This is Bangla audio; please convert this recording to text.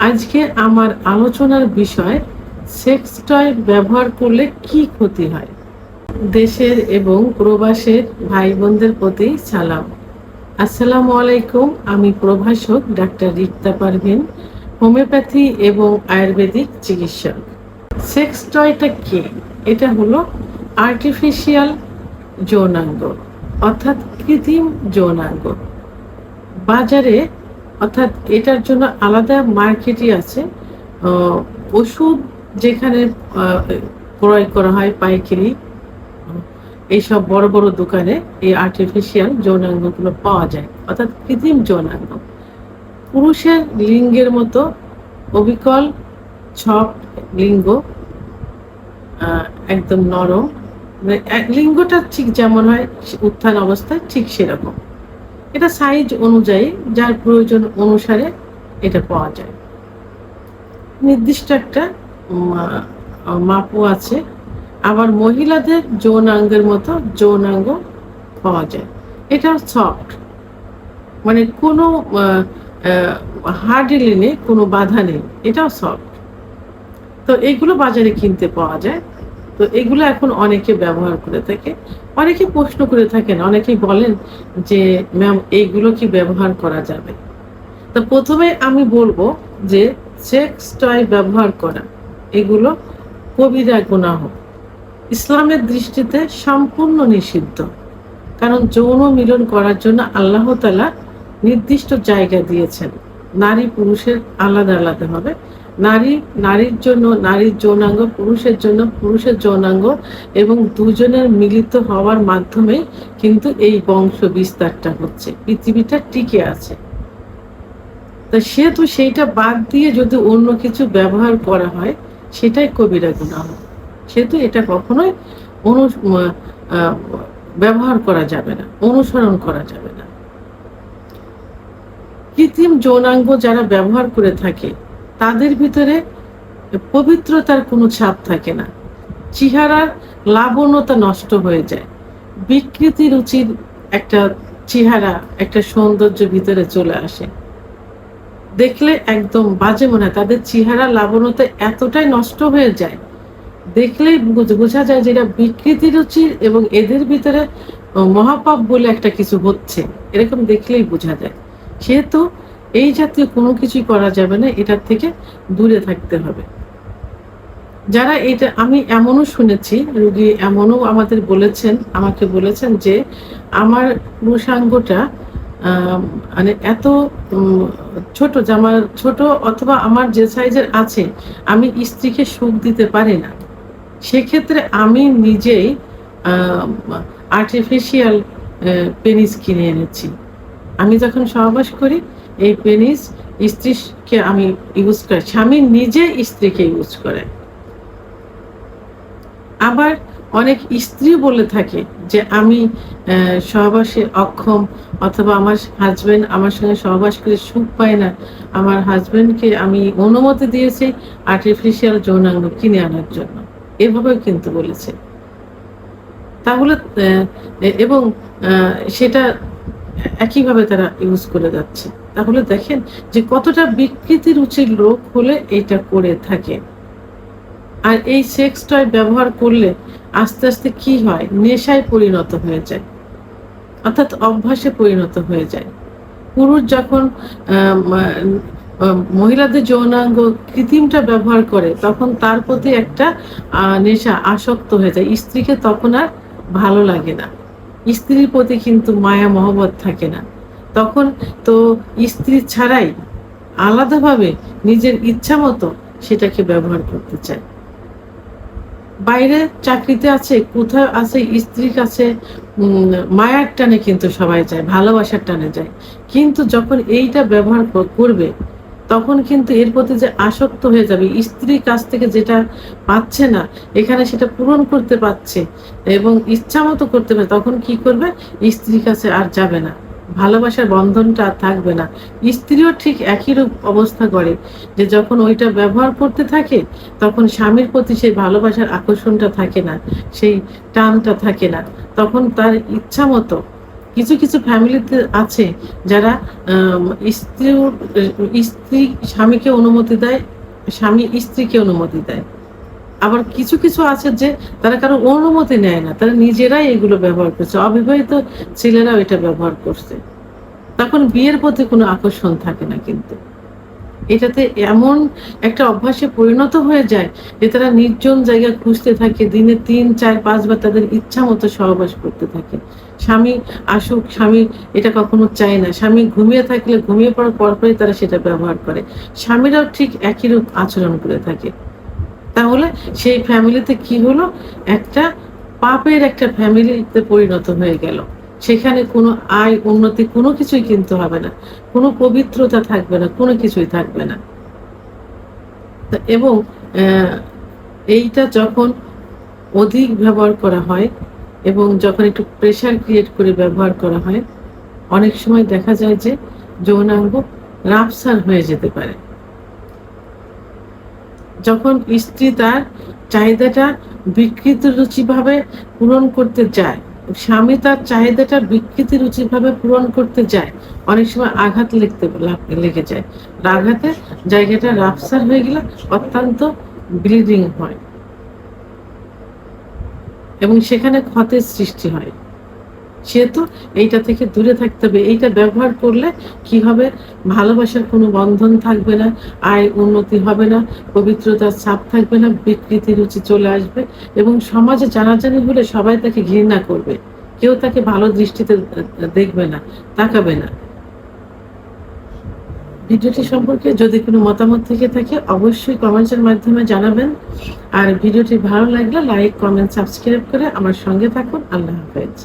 আজকে আমার আলোচনার বিষয় সেক্স টয় ব্যবহার করলে কি ক্ষতি হয়? দেশের এবং প্রবাসের ভাই বোনদের প্রতি সালাম। আসসালামু আলাইকুম, আমি প্রভাষক ডাক্তার রিক্তা পারভিন, হোমিওপ্যাথি এবং আয়ুর্বেদিক চিকিৎসক। সেক্স টয়টা কি? এটা হলো আর্টিফিশিয়াল যৌনাঙ্গ, অর্থাৎ কৃত্রিম যৌনাঙ্গ। বাজারে অর্থাৎ এটার জন্য আলাদা মার্কেটই আছে। ওষুধ যেখানে ক্রয় করা হয়, পাইকারি, এইসব বড় বড় দোকানে এই আর্টিফিশিয়াল যৌনাঙ্গগুলো পাওয়া যায়, অর্থাৎ কৃত্রিম যৌনাঙ্গ। পুরুষের লিঙ্গের মতো অবিকল ছপ লিঙ্গ একদম নরম। মানে লিঙ্গটা ঠিক যেমন হয়, উত্থান অবস্থায় ঠিক সেরকম। এটা সাইজ অনুযায়ী যার প্রয়োজন অনুসারে এটা পাওয়া যায়। নির্দিষ্ট একটা মাপও আছে। আবার মহিলাদের যৌনাঙ্গের মতো যৌনাঙ্গ পাওয়া যায়। এটা সফট মানে কোনো হার্ডলি নেই, কোনো বাধা নেই। এটাও সফট তো এগুলো বাজারে কিনতে পাওয়া যায়। তো এগুলো এখন অনেকে ব্যবহার করে থাকে। অনেকে প্রশ্ন করে থাকেন, অনেকেই বলেন যে, ম্যাম এইগুলো কি ব্যবহার করা যাবে? তো প্রথমে আমি বলব যে, সেক্স টয় ব্যবহার করা, এগুলো কবিরা গুনাহ। ইসলামের দৃষ্টিতে সম্পূর্ণ নিষিদ্ধ। কারণ যৌন মিলন করার জন্য আল্লাহ তালা নির্দিষ্ট জায়গা দিয়েছেন। নারী পুরুষের আলাদা আলাদা হবে। নারী, নারীর জন্য, নারীর যৌনাঙ্গ, পুরুষের জন্য পুরুষের যৌনাঙ্গ এবং দুজনের মিলিত হওয়ার মাধ্যমে কিন্তু এই বংশ বিস্তারটা হচ্ছে। পৃথিবীটা টিকে আছে। তা সেহেতু সেইটা বাদ দিয়ে যদি অন্য কিছু ব্যবহার করা হয়, সেটাই কবিরা গুনাহ সেহেতু এটা কখনোই অনু ব্যবহার করা যাবে না, অনুসরণ করা যাবে না। কৃত্রিম যৌনাঙ্গ যারা ব্যবহার করে থাকে তাদের ভিতরে পবিত্রতার কোনো ছাপ থাকে না। চেহারার লাবণ্যতা নষ্ট হয়ে যায়। বিকৃতি রুচির একটা চেহারা, একটা সৌন্দর্য ভিতরে চলে আসে। দেখলে একদম বাজে মনে হয়, তাদের চেহারা লাবণ্যতা এতটাই নষ্ট হয়ে যায়। দেখলেই বোঝা যায় যে এটা বিকৃতি রুচির এবং এদের ভিতরে মহাপাপ বলে একটা কিছু হচ্ছে। এরকম দেখলেই বোঝা যায়। সেহেতু এই জাতীয় কোনো কিছুই করা যাবে না, এটার থেকে দূরে থাকতে হবে। যারা এটা, আমি এমনও শুনেছি, রুগী এমনও আমাদের বলেছেন, আমাকে বলেছেন যে আমার পুরুষাঙ্গটা মানে এত ছোট যে আমার ছোট অথবা আমার যে সাইজের আছে, আমি স্ত্রীকে সুখ দিতে পারি না। সেক্ষেত্রে আমি নিজেই আর্টিফিশিয়াল পেনিস কিনে এনেছি। আমি যখন সহবাস করি এই পেনিস স্ত্রীকে আমি ইউজ করি। স্বামী নিজে স্ত্রীকে ইউজ করে। আবার অনেক স্ত্রী বলে থাকে যে, আমি সহবাসে অক্ষম অথবা আমার হাজবেন্ড আমার সঙ্গে সহবাস করে সুখ পায় না। আমার হাজবেন্ডকে আমি অনুমতি দিয়েছি আর্টিফিশিয়াল যৌনাঙ্গ কিনে আনার জন্য। এভাবেও কিন্তু বলেছে। তাহলে এবং সেটা একইভাবে তারা ইউজ করে যাচ্ছে। তাহলে দেখেন যে কতটা বিকৃতি রুচির লোক হলে এটা করে থাকে। আর এই সেক্স টয় ব্যবহার করলে আস্তে আস্তে কি হয়? নেশায় পরিণত হয়ে যায়। অর্থাৎ অভ্যাসে পরিণত হয়ে যায়। পুরুষ যখন মহিলাদের যৌনাঙ্গ কৃত্রিমটা ব্যবহার করে, তখন তার প্রতি একটা নেশা আসক্ত হয়ে যায়। স্ত্রীকে তখন আর ভালো লাগে না। স্ত্রীর প্রতি কিন্তু মায়া, মহব্বত থাকে না। তখন তো স্ত্রী ছাড়াই আলাদাভাবে নিজের ইচ্ছা মতো সেটাকে ব্যবহার করতে চায়। বাইরে চাকরিতে আছে, কোথাও আছে, স্ত্রীর কাছে মায়ার টানে কিন্তু সবাই যায়, ভালোবাসার টানে যায়। কিন্তু যখন এইটা ব্যবহার করবে, তখন কিন্তু এর প্রতি যে আসক্ত হয়ে যাবে, স্ত্রীর কাছ থেকে যেটা পাচ্ছে না, এখানে সেটা পূরণ করতে পারছে এবং ইচ্ছা মতো করতে পারে তখন কি করবে? স্ত্রীর কাছে আর যাবে না। ভালোবাসার বন্ধনটা থাকবে না। স্ত্রীও ঠিক একই রূপ অবস্থা করে, যে যখন ওইটা ব্যবহার করতে থাকে, তখন স্বামীর প্রতি সেই ভালোবাসার আকর্ষণটা থাকে না, সেই টানটা থাকে না। তখন তার ইচ্ছা মতো কিছু কিছু ফ্যামিলিতে আছে যারা স্ত্রী স্ত্রী স্বামীকে অনুমতি দেয়, স্বামী স্ত্রীকে অনুমতি দেয়। আবার কিছু কিছু আছে যে তারা কারও অনুমতি নেয় না, তারা নিজেরাই এগুলো ব্যবহার করছে, অবিবাহিত ছেলেরাও এটা ব্যবহার করছে। তখন বিয়ের প্রতি কোনো আকর্ষণ থাকে না কিন্তু। এটাতে এমন একটা অভ্যাসে পরিণত হয়ে যায় যে তারা নির্জন জায়গা খুঁজতে থাকে, দিনে তিন, চার পাঁচবার তাদের ইচ্ছা মতো সহবাস করতে থাকে। স্বামী আসুক, স্বামী এটা কখনো চায় না। স্বামী ঘুমিয়ে থাকলে, ঘুমিয়ে পড়ার পরপরই তারা সেটা ব্যবহার করে। স্বামীরাও ঠিক একই রূপ আচরণ করে থাকে। তাহলে সেই ফ্যামিলিতে কি হলো? একটা পাপের একটা ফ্যামিলিতে পরিণত হয়ে গেল। সেখানে কোনো আয়, উন্নতি কোনো কিছুই কিনতে হবে না। কোনো পবিত্রতা থাকবে না, কোনো কিছুই থাকবে না। এবং এইটা যখন অধিক ব্যবহার করা হয় এবং যখন একটু প্রেশার ক্রিয়েট করে ব্যবহার করা হয়, অনেক সময় দেখা যায় যে যৌনাঙ্গ রাফসার হয়ে যেতে পারে। যখন স্ত্রী তার চাহিদাটা বিকৃত রুচিভাবে পূরণ করতে যায় স্বামী তার চাহিদাটা বিকৃতি রুচিভাবে পূরণ করতে যায় অনেক সময় আঘাত লাগ- লেগে যায়। আঘাতে জায়গাটা রাফসার হয়ে গেলে অত্যন্ত ব্লিডিং হয়। এবং সেখানে ক্ষতের সৃষ্টি হয়। সেহেতু এইটা থেকে দূরে থাকতে হবে। এইটা ব্যবহার করলে কি হবে? ভালোবাসার কোনো বন্ধন থাকবে না, আয় উন্নতি হবে না, পবিত্রতার ছাপ থাকবে না, বিকৃতি রুচি চলে আসবে এবং সমাজে জানাজানি হলে সবাই তাকে ঘৃণা করবে। কেউ তাকে ভালো দৃষ্টিতে দেখবে না, তাকাবে না। ভিডিওটি সম্পর্কে যদি কোনো মতামত থেকে থাকে, অবশ্যই কমেন্টের মাধ্যমে জানাবেন। আর ভিডিওটি ভালো লাগলে লাইক, কমেন্ট, সাবস্ক্রাইব করে আমার সঙ্গে থাকুন। আল্লাহ হাফেজ।